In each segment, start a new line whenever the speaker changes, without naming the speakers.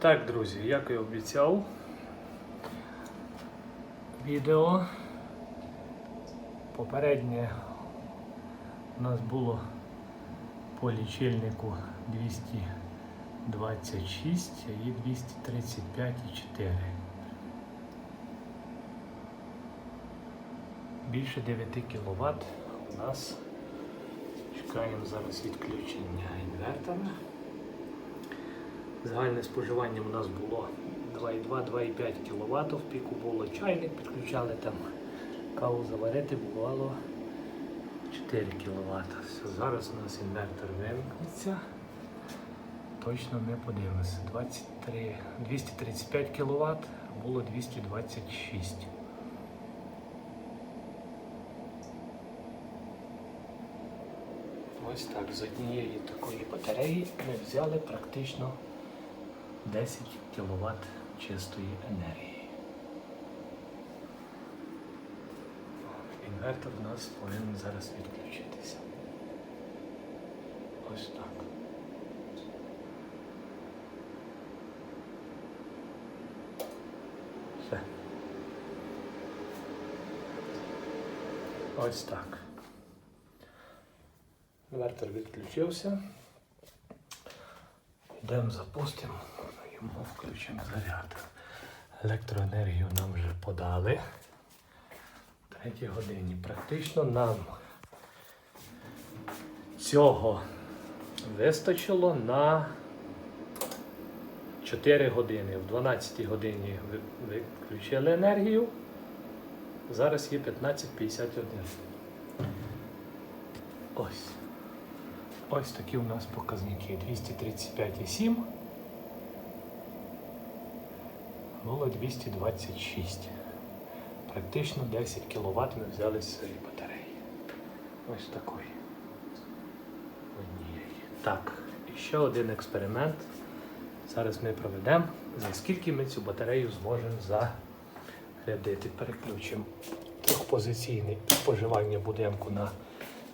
Так, друзі, як і обіцяв, відео попереднє у нас було по лічильнику 226 і 235,4. Більше 9 кВт у нас чекаємо зараз відключення інвертора. Загальне споживання у нас було 2,2-2,5 кВт. В піку було чайник, підключали там каву заварити, бувало 4 кВт. Зараз у нас інвертор вимкнеться. Точно не подивимося. 23, 235 кВт, було 226. Ось так, з однієї такої батареї ми взяли практично 10 кВт чистої енергії. Інвертор у нас повинен зараз відключитися. Ось так. Ось так. Інвертор відключився. Йдемо запустимо, йому включимо заряд. Електроенергію нам вже подали. В третій годині. Практично нам цього вистачило на 4 години. В 12 годині виключили енергію. Зараз є 15.51. Ось. Ось такі у нас показники. 235,7. Було 226. Практично 10 кВт ми взяли з цієї батареї. Ось такої. Однієї. Так, і ще один експеримент. Зараз ми проведемо, за скільки ми цю батарею зможемо зарядити. Переключимо трьохпозиційне споживання будинку на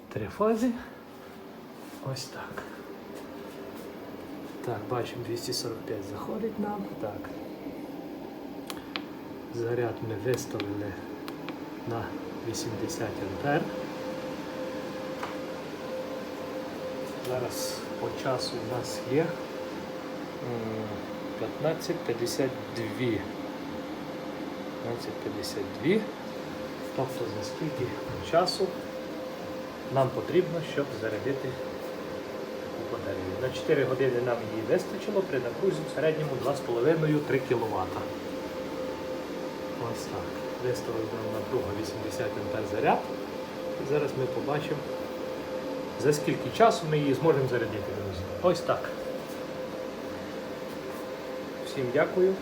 три фази. Ось так. Так, бачимо 245 заходить нам. Так. Заряд ми виставили на 80 ампер. Зараз по часу у нас є 15.52. 15.52. Тобто за скільки часу нам потрібно, щоб зарядити таку батарею. На 4 години нам її вистачило при напрузі в середньому 2,5-3 кВт. Ось так. Виставив нам напруга 80 А заряд. І зараз ми побачимо, за скільки часу ми її зможемо зарядити. Ось так. Всім дякую.